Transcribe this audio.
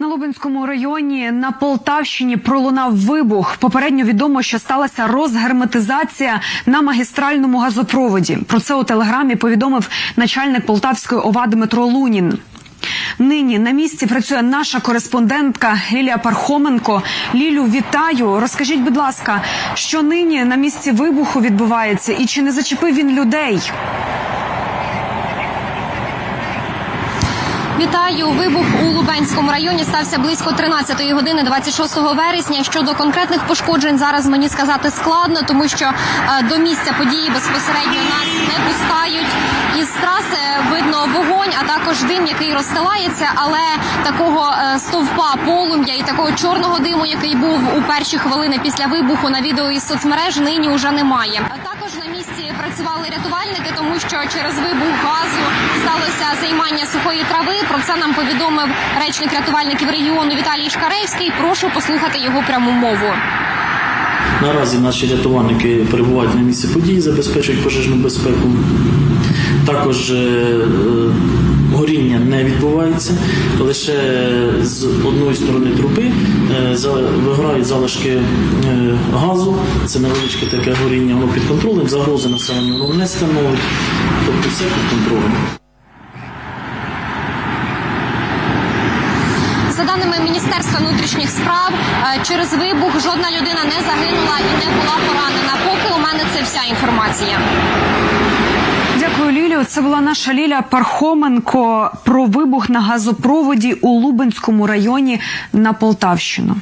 На Лубенському районі на Полтавщині пролунав вибух. Попередньо відомо, що сталася розгерметизація на магістральному газопроводі. Про це у телеграмі повідомив начальник Полтавської ОВА Дмитро Лунін. Нині на місці працює наша кореспондентка Лілія Пархоменко. Лілю, вітаю. Розкажіть, будь ласка, що нині на місці вибуху відбувається, і чи не зачепив він людей? Вітаю. Вибух у Лубенському районі стався близько 13 години 26 вересня. Щодо конкретних пошкоджень зараз мені сказати складно, тому що е, до місця події безпосередньо нас не пускають. Із вогонь, а також дим, який розстилається, але такого е, стовпа полум'я і такого чорного диму, який був у перші хвилини після вибуху на відео із соцмереж, нині уже немає. Також на місці працювали рятувальники, тому що через вибух газу сталося займання сухої трави. Про це нам повідомив речник рятувальників регіону Віталій Шкаревський. Прошу послухати його пряму мову. Наразі наші рятувальники перебувають на місці події, забезпечують пожежну безпеку. Також е, горіння не відбувається, лише з одної сторони труби е, виграють залишки е, газу. Це невеличке таке горіння, воно під контролем, загрози населенню воно не становить. Тобто все під контролем. За даними Міністерства внутрішніх справ, е, через вибух жодна людина не загинула і не була поранена. Поки у мене це вся інформація. Це була наша Ліля Пархоменко про вибух на газопроводі у Лубенському районі на Полтавщину.